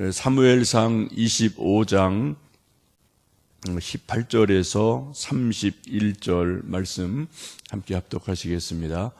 사무엘상 25장 18절에서 31절 말씀 함께 합독하시겠습니다.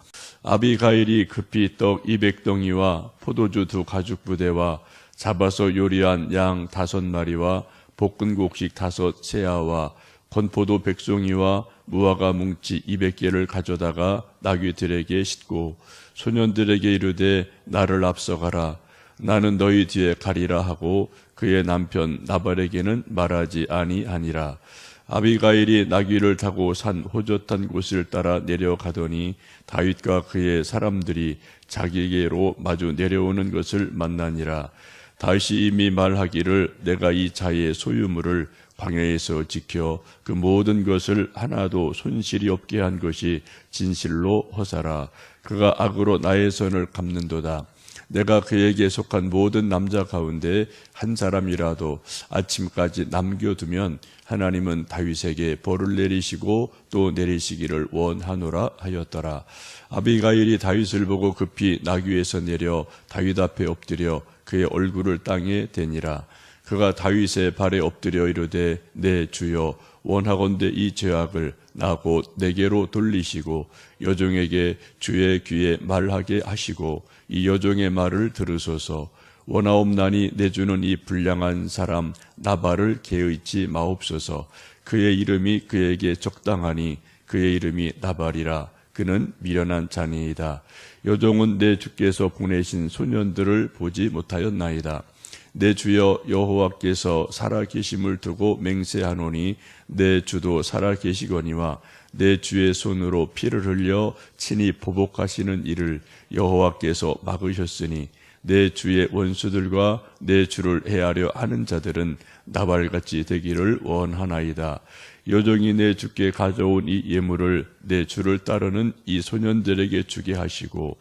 아비가일이 급히 떡 200덩이와 포도주 두 가죽 부대와 잡아서 요리한 양 다섯 마리와 볶은 곡식 다섯 세아와 건포도 백송이와 무화과 뭉치 200개를 가져다가 나귀들에게 싣고 소년들에게 이르되 나를 앞서가라 나는 너희 뒤에 가리라 하고 그의 남편 나발에게는 말하지 아니하니라. 아비가일이 나귀를 타고 산 호젓한 곳을 따라 내려가더니 다윗과 그의 사람들이 자기에게로 마주 내려오는 것을 만나니라. 다윗이 이미 말하기를 내가 이 자의 소유물을 광야에서 지켜 그 모든 것을 하나도 손실이 없게 한 것이 진실로 허사라. 그가 악으로 나의 선을 갚는도다 내가 그에게 속한 모든 남자 가운데 한 사람이라도 아침까지 남겨두면 하나님은 다윗에게 벌을 내리시고 또 내리시기를 원하노라 하였더라. 아비가일이 다윗을 보고 급히 나귀에서 내려 다윗 앞에 엎드려 그의 얼굴을 땅에 대니라. 그가 다윗의 발에 엎드려 이르되 내 주여 원하건대 이 죄악을 나고 내게로 돌리시고 여종에게 주의 귀에 말하게 하시고 이 여종의 말을 들으소서. 원하옵나니 내주는 이 불량한 사람 나발을 개의치 마옵소서. 그의 이름이 그에게 적당하니 그의 이름이 나발이라. 그는 미련한 자니이다. 여종은 내 주께서 보내신 소년들을 보지 못하였나이다. 내 주여 여호와께서 살아 계심을 두고 맹세하노니 내 주도 살아 계시거니와 내 주의 손으로 피를 흘려 친히 보복하시는 일을 여호와께서 막으셨으니 내 주의 원수들과 내 주를 해하려 하는 자들은 나발같이 되기를 원하나이다. 여종이 내 주께 가져온 이 예물을 내 주를 따르는 이 소년들에게 주게 하시고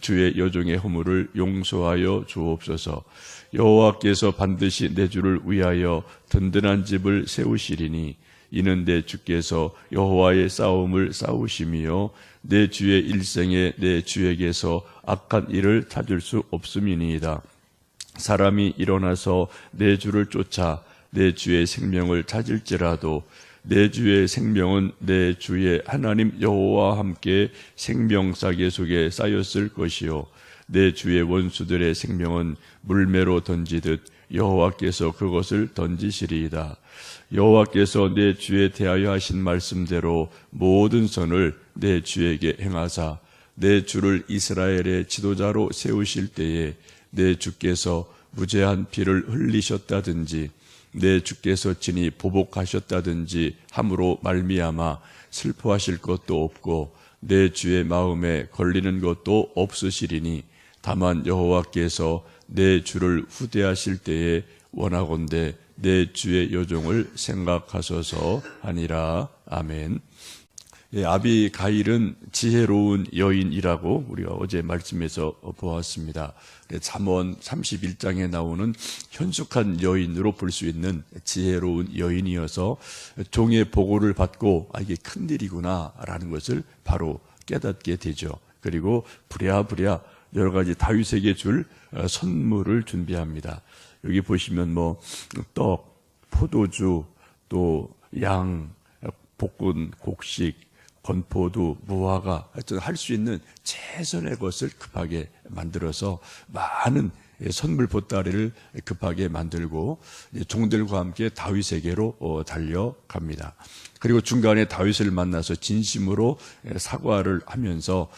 주의 여종의 허물을 용서하여 주옵소서. 여호와께서 반드시 내 주를 위하여 든든한 집을 세우시리니 이는 내 주께서 여호와의 싸움을 싸우심이요 내 주의 일생에 내 주에게서 악한 일을 찾을 수 없음이니이다. 사람이 일어나서 내 주를 쫓아 내 주의 생명을 찾을지라도 내 주의 생명은 내 주의 하나님 여호와와 함께 생명싸개 속에 쌓였을 것이요 내 주의 원수들의 생명은 물매로 던지듯 여호와께서 그것을 던지시리이다. 여호와께서 내 주에 대하여 하신 말씀대로 모든 선을 내 주에게 행하사 내 주를 이스라엘의 지도자로 세우실 때에 내 주께서 무죄한 피를 흘리셨다든지 내 주께서 친히 보복하셨다든지 함으로 말미암아 슬퍼하실 것도 없고 내 주의 마음에 걸리는 것도 없으시리니 다만 여호와께서 내 주를 후대하실 때에 원하건대 내 주의 요종을 생각하소서 하니라 아멘. 예, 아비가일은 지혜로운 여인이라고 우리가 어제 말씀에서 보았습니다. 예, 잠언 31장에 나오는 현숙한 여인으로 볼 수 있는 지혜로운 여인이어서 종의 보고를 받고 아 이게 큰 일이구나라는 것을 바로 깨닫게 되죠. 그리고 부랴부랴 여러 가지 다윗에게 줄 어, 선물을 준비합니다. 여기 보시면 뭐 떡, 포도주, 또 양, 볶은 곡식, 건포도, 무화과 하여튼 할 수 있는 최선의 것을 급하게 만들어서 많은 선물 보따리를 급하게 만들고 종들과 함께 다윗에게로 어, 달려갑니다. 그리고 중간에 다윗을 만나서 진심으로 사과를 하면서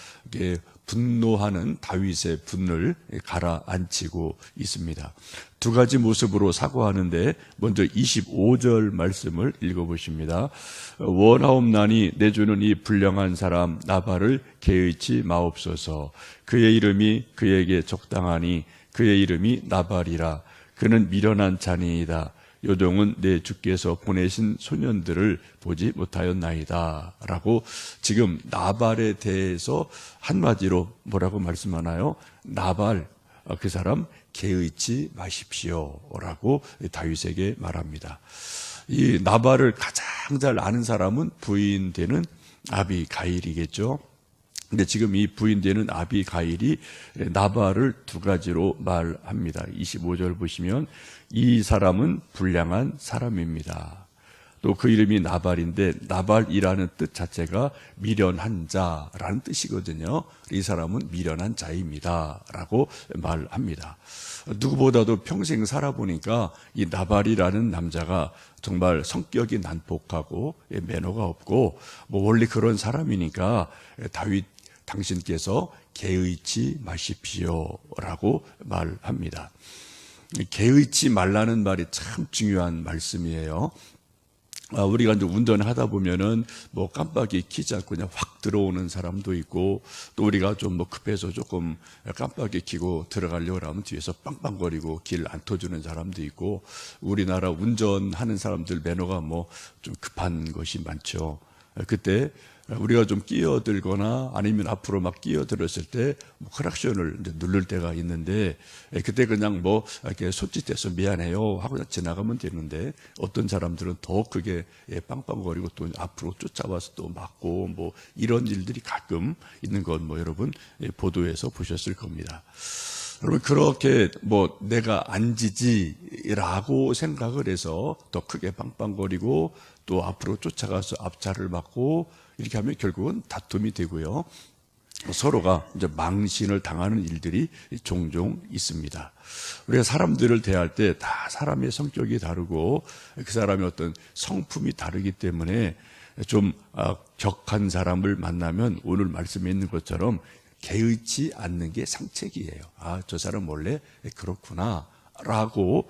분노하는 다윗의 분을 가라앉히고 있습니다. 두 가지 모습으로 사과하는데 먼저 25절 말씀을 읽어보십니다. 원하옵나니 내 주는 이 불량한 사람 나발을 개의치 마옵소서 그의 이름이 그에게 적당하니 그의 이름이 나발이라 그는 미련한 자니이다. 요종은 내 주께서 보내신 소년들을 보지 못하였나이다. 라고 지금 나발에 대해서 한마디로 뭐라고 말씀하나요? 나발, 어, 그 사람 개의치 마십시오. 라고 다윗에게 말합니다. 이 나발을 가장 잘 아는 사람은 부인 되는 아비가일이겠죠. 근데 지금 이 부인 되는 아비가일이 나발을 두 가지로 말합니다. 25절 보시면 이 사람은 불량한 사람입니다. 또 그 이름이 나발인데 나발이라는 뜻 자체가 미련한 자라는 뜻이거든요. 이 사람은 미련한 자입니다라고 말합니다. 누구보다도 평생 살아보니까 이 나발이라는 남자가 정말 성격이 난폭하고 매너가 없고 뭐 원래 그런 사람이니까 다윗 당신께서 개의치 마십시오라고 말합니다. 개의치 말라는 말이 참 중요한 말씀이에요. 아, 우리가 이제 운전하다 보면은 뭐 깜빡이 키지 않고 그냥 확 들어오는 사람도 있고 또 우리가 좀 뭐 급해서 조금 깜빡이 키고 들어가려고 하면 뒤에서 빵빵거리고 길 안 터주는 사람도 있고 우리나라 운전하는 사람들 매너가 뭐 좀 급한 것이 많죠. 그때 우리가 좀 끼어들거나 아니면 앞으로 막 끼어들었을 때뭐 크락션을 이제 누를 때가 있는데 예, 그때 그냥 뭐 이렇게 손짓해서 미안해요 하고 지나가면 되는데 어떤 사람들은 더 크게 예, 빵빵거리고 또 앞으로 쫓아와서 또 맞고 뭐 이런 일들이 가끔 있는 건 뭐 여러분 예, 보도에서 보셨을 겁니다. 여러분 그렇게 뭐 내가 안지지라고 생각을 해서 더 크게 빵빵거리고 또 앞으로 쫓아가서 앞차를 막고 이렇게 하면 결국은 다툼이 되고요. 서로가 이제 망신을 당하는 일들이 종종 있습니다. 우리가 사람들을 대할 때 다 사람의 성격이 다르고 그 사람의 어떤 성품이 다르기 때문에 좀 아, 격한 사람을 만나면 오늘 말씀에 있는 것처럼 개의치 않는 게 상책이에요. 아, 저 사람 원래 그렇구나. 라고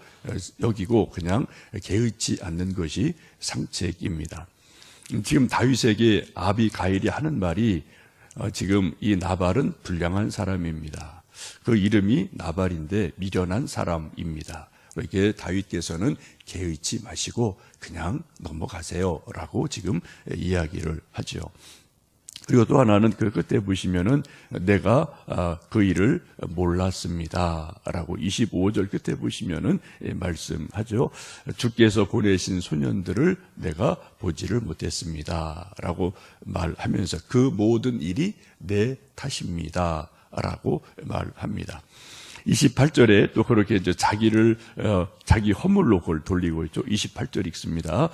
여기고 그냥 개의치 않는 것이 상책입니다. 지금 다윗에게 아비가일이 하는 말이 어, 지금 이 나발은 불량한 사람입니다. 그 이름이 나발인데 미련한 사람입니다. 이렇게 다윗께서는 개의치 마시고 그냥 넘어가세요라고 지금 이야기를 하죠. 그리고 또 하나는 그 끝에 보시면은 내가 아, 그 일을 몰랐습니다라고 25절 끝에 보시면은 예, 말씀하죠. 주께서 보내신 소년들을 내가 보지를 못했습니다라고 말하면서 그 모든 일이 내 탓입니다라고 말합니다. 28절에 또 그렇게 이제 자기를 어, 자기 허물로 그걸 돌리고 있죠. 28절 읽습니다.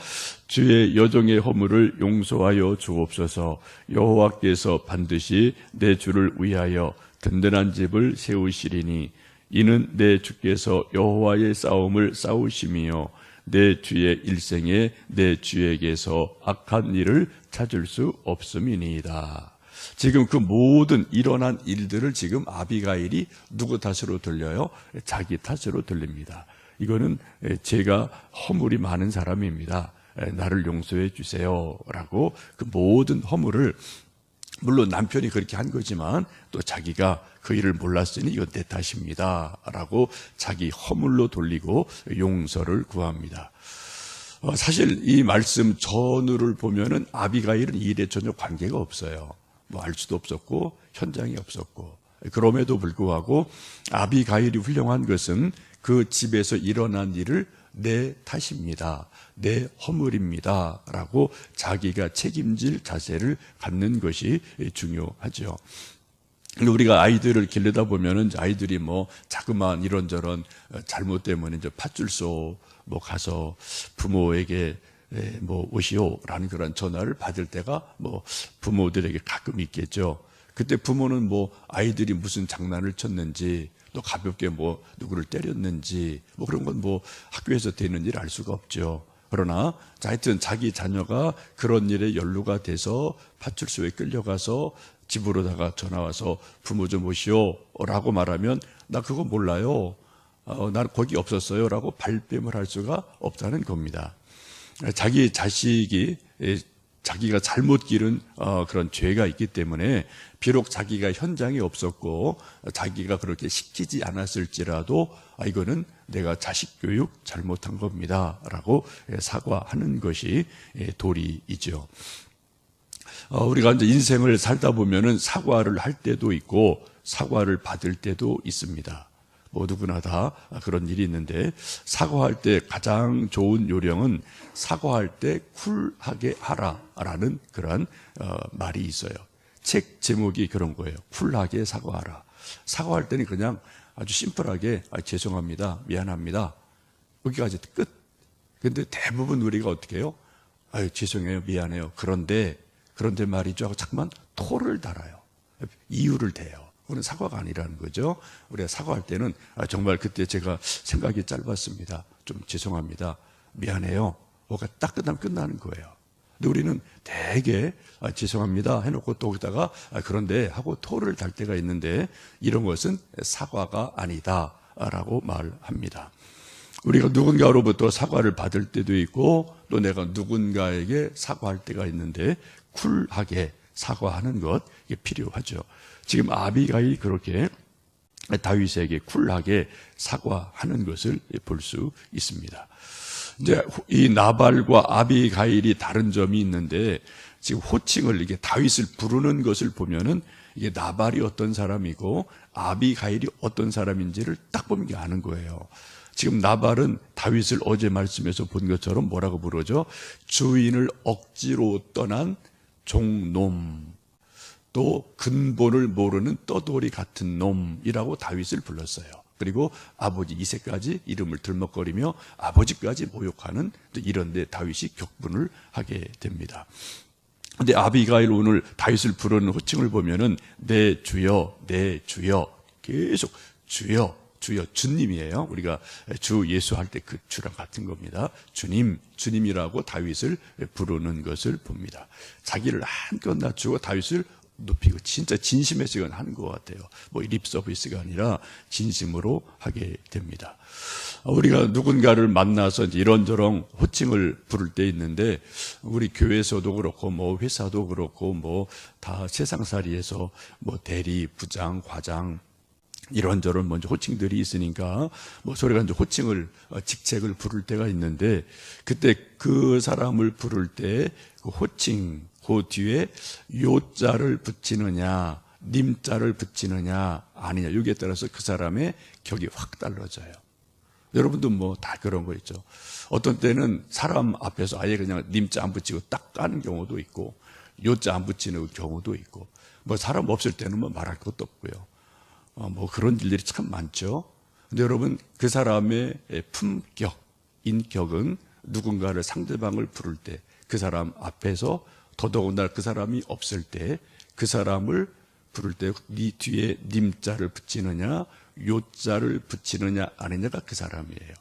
주의 여종의 허물을 용서하여 주옵소서. 여호와께서 반드시 내 주를 위하여 든든한 집을 세우시리니 이는 내 주께서 여호와의 싸움을 싸우심이요 내 주의 일생에 내 주에게서 악한 일을 찾을 수 없음이니이다. 지금 그 모든 일어난 일들을 지금 아비가일이 누구 탓으로 들려요? 자기 탓으로 들립니다. 이거는 제가 허물이 많은 사람입니다. 나를 용서해 주세요. 라고 그 모든 허물을 물론 남편이 그렇게 한 거지만 또 자기가 그 일을 몰랐으니 이건 내 탓입니다. 라고 자기 허물로 돌리고 용서를 구합니다. 어, 사실 이 말씀 전후를 보면은 아비가일은 이 일에 전혀 관계가 없어요. 뭐 알 수도 없었고 현장이 없었고 그럼에도 불구하고 아비가일이 훌륭한 것은 그 집에서 일어난 일을 내 탓입니다. 내 허물입니다. 라고 자기가 책임질 자세를 갖는 것이 중요하죠. 우리가 아이들을 길르다 보면은 아이들이 뭐 자그마한 이런저런 잘못 때문에 이제 팥줄소 뭐 가서 부모에게 예, 뭐 오시오라는 그런 전화를 받을 때가 뭐 부모들에게 가끔 있겠죠. 그때 부모는 뭐 아이들이 무슨 장난을 쳤는지 또 가볍게 뭐 누구를 때렸는지 뭐 그런 건 뭐 학교에서 되는 일 알 수가 없죠. 그러나 하여튼 자기 자녀가 그런 일에 연루가 돼서 파출소에 끌려가서 집으로다가 전화 와서 부모 좀 오시오라고 말하면 나 그거 몰라요. 어, 난 거기 없었어요라고 발뺌을 할 수가 없다는 겁니다. 자기 자식이 자기가 잘못 기른 어, 그런 죄가 있기 때문에 비록 자기가 현장에 없었고 자기가 그렇게 시키지 않았을지라도 아 이거는 내가 자식 교육 잘못한 겁니다라고 사과하는 것이 도리이죠. 어, 우리가 이제 인생을 살다 보면은 사과를 할 때도 있고 사과를 받을 때도 있습니다. 뭐 누구나 다 그런 일이 있는데 사과할 때 가장 좋은 요령은 사과할 때 쿨하게 하라라는 그러한 어, 말이 있어요. 책 제목이 그런 거예요. 쿨하게 사과하라. 사과할 때는 그냥 아주 심플하게 아, 죄송합니다. 미안합니다. 여기까지 끝. 근데 대부분 우리가 어떻게 해요? 아유, 죄송해요. 미안해요. 그런데, 그런데 말이죠. 자꾸만 토를 달아요. 이유를 대요. 그건 사과가 아니라는 거죠. 우리가 사과할 때는 아, 정말 그때 제가 생각이 짧았습니다. 좀 죄송합니다. 미안해요. 뭐가 딱 끝나면 끝나는 거예요. 근데 우리는 대개 아, 죄송합니다 해놓고 또 거기다가 아, 그런데 하고 토를 달 때가 있는데 이런 것은 사과가 아니다라고 말합니다. 우리가 누군가로부터 사과를 받을 때도 있고 또 내가 누군가에게 사과할 때가 있는데 쿨하게 사과하는 것 필요하죠. 지금 아비가이 그렇게 다윗에게 쿨하게 사과하는 것을 볼 수 있습니다. 이제 이 나발과 아비가일이 다른 점이 있는데 지금 호칭을 이게 다윗을 부르는 것을 보면은 이게 나발이 어떤 사람이고 아비가일이 어떤 사람인지를 딱 보면 이게 아는 거예요. 지금 나발은 다윗을 어제 말씀에서 본 것처럼 뭐라고 부르죠? 주인을 억지로 떠난 종놈. 또 근본을 모르는 떠돌이 같은 놈이라고 다윗을 불렀어요. 그리고 아버지 이세까지 이름을 들먹거리며 아버지까지 모욕하는 이런 데 다윗이 격분을 하게 됩니다. 근데 아비가일 오늘 다윗을 부르는 호칭을 보면은 내 주여 내 주여 계속 주여 주여 주님이에요. 우리가 주 예수 할 때 그 주랑 같은 겁니다. 주님 주님이라고 다윗을 부르는 것을 봅니다. 자기를 한껏 낮추고 다윗을 높이고 진짜 진심에서 이건 하는 것 같아요. 뭐 립 서비스가 아니라 진심으로 하게 됩니다. 우리가 누군가를 만나서 이런저런 호칭을 부를 때 있는데 우리 교회에서도 그렇고 뭐 회사도 그렇고 뭐 다 세상살이에서 뭐 대리, 부장, 과장 이런저런 먼저 호칭들이 있으니까 뭐 소리가 이제 호칭을 어, 직책을 부를 때가 있는데 그때 그 사람을 부를 때 그 호칭 그 뒤에 요자를 붙이느냐 님자를 붙이느냐 아니냐 여기에 따라서 그 사람의 격이 확 달라져요. 여러분도 뭐 다 그런 거 있죠. 어떤 때는 사람 앞에서 아예 그냥 님자 안 붙이고 딱 까는 경우도 있고 요자 안 붙이는 경우도 있고 뭐 사람 없을 때는 뭐 말할 것도 없고요. 어, 뭐 그런 일들이 참 많죠. 근데 여러분 그 사람의 품격, 인격은 누군가를 상대방을 부를 때 그 사람 앞에서 더더군다나 그 사람이 없을 때 그 사람을 부를 때 네 뒤에 님자를 붙이느냐 요자를 붙이느냐 아니냐가 그 사람이에요.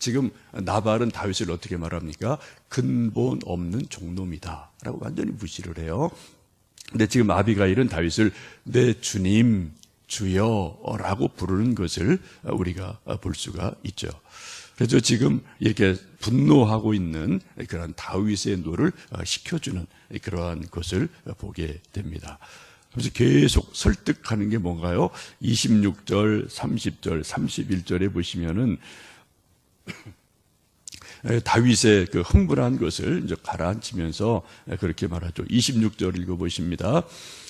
지금 나발은 다윗을 어떻게 말합니까? 근본 없는 종놈이다라고 완전히 무시를 해요. 근데 지금 아비가일은 다윗을 내 주님 주여라고 부르는 것을 우리가 볼 수가 있죠. 그래서 지금 이렇게 분노하고 있는 그런 다윗의 노를 시켜주는 그러한 것을 보게 됩니다. 그래서 계속 설득하는 게 뭔가요? 26절, 30절, 31절에 보시면은 다윗의 그 흥분한 것을 이제 가라앉히면서 그렇게 말하죠. 26절 읽어보십니다.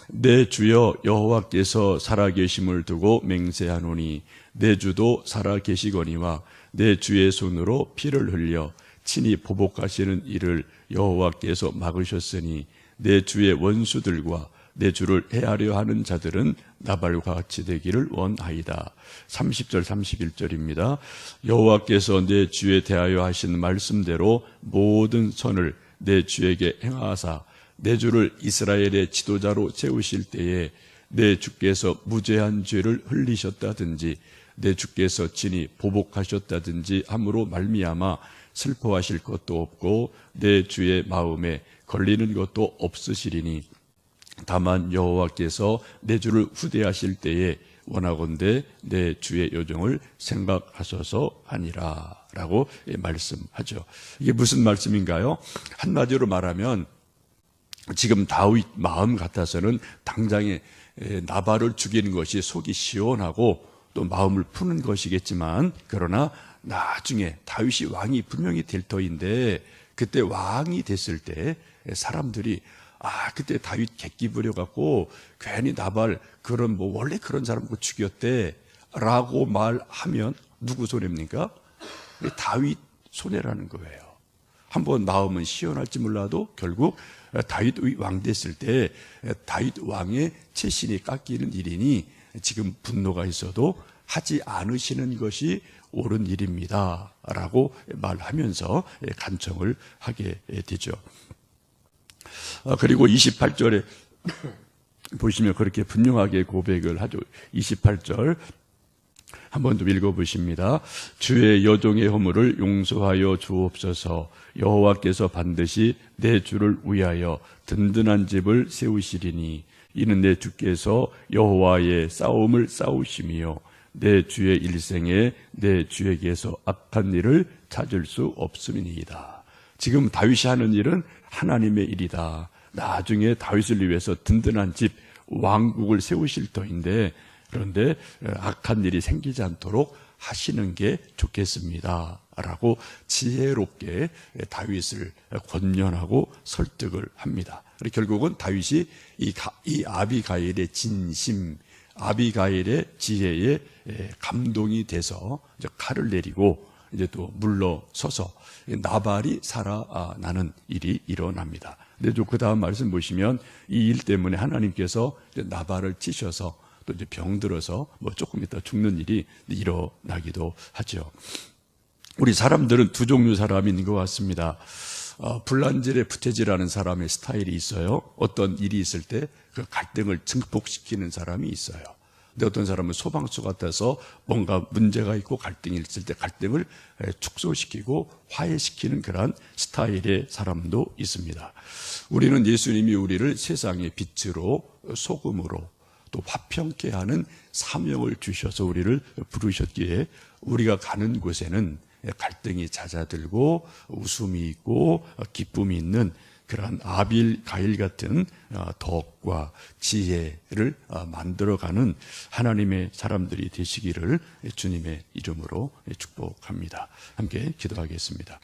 내 주여 여호와께서 살아계심을 두고 맹세하노니 내 주도 살아계시거니와 내 주의 손으로 피를 흘려 친히 보복하시는 일을 여호와께서 막으셨으니 내 주의 원수들과 내 주를 헤아려 하는 자들은 나발과 같이 되기를 원하이다. 30절 31절입니다. 여호와께서 내 주에 대하여 하신 말씀대로 모든 선을 내 주에게 행하사 내 주를 이스라엘의 지도자로 세우실 때에 내 주께서 무죄한 죄를 흘리셨다든지 내 주께서 친히 보복하셨다든지 함으로 말미암아 슬퍼하실 것도 없고 내 주의 마음에 걸리는 것도 없으시리니 다만 여호와께서 내 주를 후대하실 때에 원하건대 내 주의 요정을 생각하셔서 하니라라고 말씀하죠. 이게 무슨 말씀인가요? 한마디로 말하면 지금 다윗 마음 같아서는 당장에 나발을 죽이는 것이 속이 시원하고 또 마음을 푸는 것이겠지만 그러나 나중에 다윗이 왕이 분명히 될 터인데 그때 왕이 됐을 때 사람들이 아 그때 다윗 객기 부려 갖고 괜히 나발 그런 뭐 원래 그런 사람 고 죽였대라고 말하면 누구 손해입니까? 다윗 손해라는 거예요. 한번 마음은 시원할지 몰라도 결국 다윗 왕 됐을 때 다윗 왕의 채신이 깎이는 일이니 지금 분노가 있어도 하지 않으시는 것이 옳은 일입니다. 라고 말하면서 간청을 하게 되죠. 아, 그리고 28절에 보시면 그렇게 분명하게 고백을 하죠. 28절 한번 더 읽어보십니다. 주의 여종의 허물을 용서하여 주옵소서. 여호와께서 반드시 내 주를 위하여 든든한 집을 세우시리니 이는 내 주께서 여호와의 싸움을 싸우시며 내 주의 일생에 내 주에게서 악한 일을 찾을 수 없음이니이다. 지금 다윗이 하는 일은 하나님의 일이다. 나중에 다윗을 위해서 든든한 집, 왕국을 세우실 터인데 그런데 악한 일이 생기지 않도록 하시는 게 좋겠습니다. 라고 지혜롭게 다윗을 권면하고 설득을 합니다. 결국은 다윗이 이, 가- 이 아비가일의 진심, 아비가일의 지혜에 감동이 돼서 칼을 내리고 이제 또 물러서서 나발이 살아나는 일이 일어납니다. 그 다음 말씀 보시면 이 일 때문에 하나님께서 나발을 치셔서 또 이제 병들어서 뭐 조금 있다 죽는 일이 일어나기도 하죠. 우리 사람들은 두 종류 사람이 있는 것 같습니다. 어, 불난질에 부태질하는 사람의 스타일이 있어요. 어떤 일이 있을 때 그 갈등을 증폭시키는 사람이 있어요. 근데 어떤 사람은 소방수 같아서 뭔가 문제가 있고 갈등이 있을 때 갈등을 에, 축소시키고 화해시키는 그런 스타일의 사람도 있습니다. 우리는 예수님이 우리를 세상의 빛으로 소금으로 또 화평케 하는 사명을 주셔서 우리를 부르셨기에 우리가 가는 곳에는 갈등이 잦아들고 웃음이 있고 기쁨이 있는 그러한 아빌 가일 같은 어, 덕과 지혜를 어, 만들어가는 하나님의 사람들이 되시기를 주님의 이름으로 축복합니다. 함께 기도하겠습니다.